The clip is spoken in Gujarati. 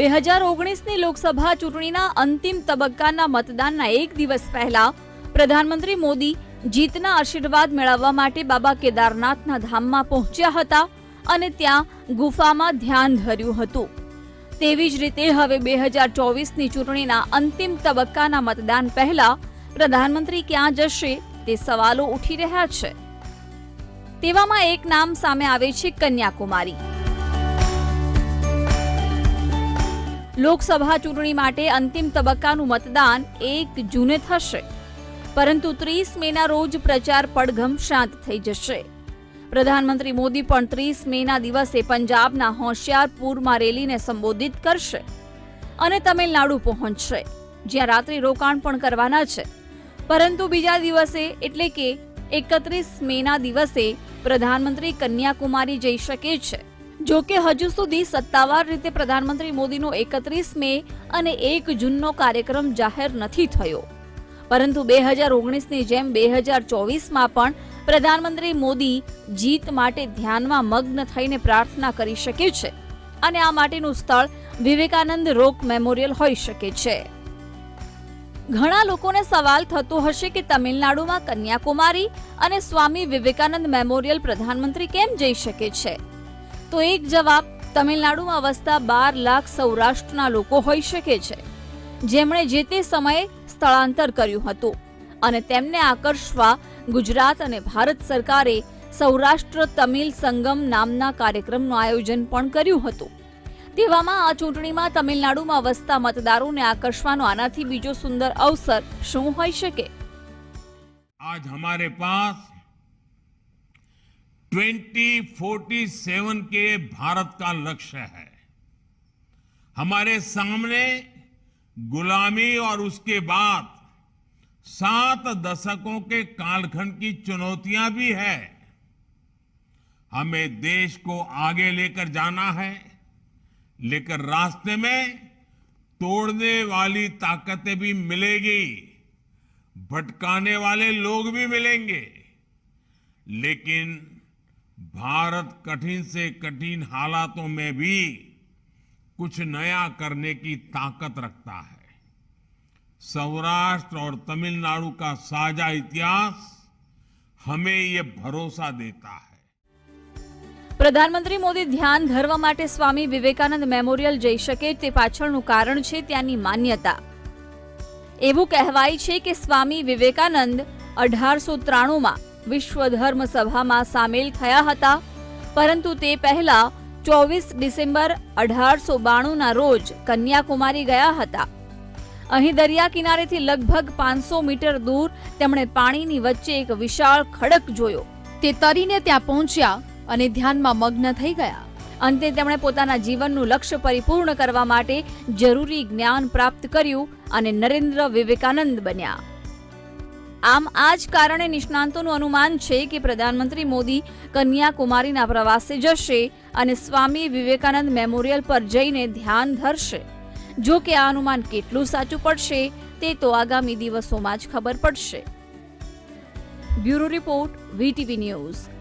બે હજાર ઓગણીસની લોકસભા ચૂંટણીના અંતિમ તબક્કાના મતદાનના એક દિવસ પહેલા પ્રધાનમંત્રી મોદી જીતના આશીર્વાદ મેળવવા માટે બાબા કેદારનાથના ધામમાં પહોંચ્યા હતા અને ત્યાં ગુફામાં ધ્યાન ધર્યું હતું. તેવી જ રીતે હવે બે હજાર ચોવીસની ચૂંટણીના અંતિમ તબક્કાના મતદાન પહેલા પ્રધાનમંત્રી ક્યાં જશે તે સવાલો ઉઠી રહ્યા છે. તેવામાં એક નામ સામે આવે છે કન્યાકુમારી. લોકસભા ચૂંટણી માટે અંતિમ તબક્કાનું મતદાન એક જૂને થશે. પરંતુ ત્રીસ મેના રોજ પ્રચાર પડઘમ શાંત થઈ જશે. પ્રધાનમંત્રી મોદી પણ ત્રીસ મેના દિવસે પંજાબના હોશિયારપુરમાં રેલીને સંબોધિત કરશે અને તમિલનાડુ પહોંચશે. જ્યાં રાત્રિ રોકાણ પણ કરવાના છે. પરંતુ બીજા દિવસે એટલે કે એકત્રીસ મેના દિવસે પ્રધાનમંત્રી કન્યાકુમારી જઈ શકે છે. જો કે હજુ સુધી સત્તાવાર રીતે પ્રધાનમંત્રી મોદીનો એકત્રીસ મે અને એક જૂનનો કાર્યક્રમ જાહેર નથી થયો. પરંતુ બે હજાર ઓગણીસની જેમ બે હજાર ચોવીસમાં પણ પ્રધાનમંત્રી મોદી જીત માટે ધ્યાનમાં મગ્ન થઈને પ્રાર્થના કરી શકે છે અને આ માટેનું સ્થળ વિવેકાનંદ રોક મેમોરિયલ હોઈ શકે છે. ઘણા લોકોને સવાલ થતો હશે કે તમિલનાડુમાં કન્યાકુમારી અને સ્વામી વિવેકાનંદ મેમોરિયલ પ્રધાનમંત્રી કેમ જઈ શકે છે? તો એક જવાબ તમિલનાડુમાં વસતા બાર લાખ સૌરાષ્ટ્રના લોકો હોઈ શકે છે. જેમણે જે તે સમયે સ્થળાંતર કર્યું હતું અને તેમને આકર્ષવા ગુજરાત અને ભારત સરકારે સૌરાષ્ટ્ર તમિલ સંગમ નામના કાર્યક્રમનું આયોજન પણ કર્યું હતું. તેવામાં આ ચૂંટણીમાં તમિલનાડુમાં વસતા મતદારોને આકર્ષવાનો આનાથી બીજો સુંદર અવસર શું હોઈ શકે? આજ હમારે પાસ 2047 के भारत का लक्ष्य है। हमारे सामने गुलामी और उसके बाद सात दशकों के कालखंड की चुनौतियाँ भी है। हमें देश को आगे लेकर जाना है, लेकर रास्ते में तोड़ने वाली ताकतें भी मिलेगी, भटकाने वाले लोग भी मिलेंगे। लेकिन भारत कठिन से कठिन हालातों में भी कुछ नया करने की ताकत रखता है सौराष्ट्र और तमिलनाडु का साझा इतिहास हमें ये भरोसा देता है પ્રધાનમંત્રી મોદી ધ્યાન ધરવા માટે સ્વામી વિવેકાનંદ મેમોરિયલ જઈ શકે તે પાછળનું કારણ છે ત્યાંની માન્યતા એવું કહેવાય છે કે સ્વામી વિવેકાનંદ અઢારસો ત્રાણુંમાં વિશ્વ ધર્મ સભામાં સામેલ થયા હતા. પરંતુ તે પહેલા ચોવીસ ડિસેમ્બર અઢારસો બાણુંના રોજ કન્યાકુમારી ગયા હતા. અહીં દરિયા કિનારેથી લગભગ પાંચસો મીટર દૂર તેમણે પાણીની વચ્ચે એક વિશાળ ખડક જોયો. તે તરીને ત્યાં પહોંચ્યા અને ધ્યાનમાં મગ્ન થઈ ગયા. અંતે તેમણે પોતાના જીવનનું લક્ષ્ય પરિપૂર્ણ કરવા માટે જરૂરી જ્ઞાન પ્રાપ્ત કર્યું અને નરેન્દ્ર વિવેકાનંદ બન્યા. આમ આ જ કારણે નિષ્ણાંતોનું અનુમાન છે કે પ્રધાનમંત્રી મોદી કન્યાકુમારીના પ્રવાસે જશે અને સ્વામી વિવેકાનંદ મેમોરિયલ પર જઈને ધ્યાન ધરશે. જો કે આ અનુમાન કેટલું સાચું પડશે તે તો આગામી દિવસોમાં જ ખબર પડશે. Bureau report, VTV news.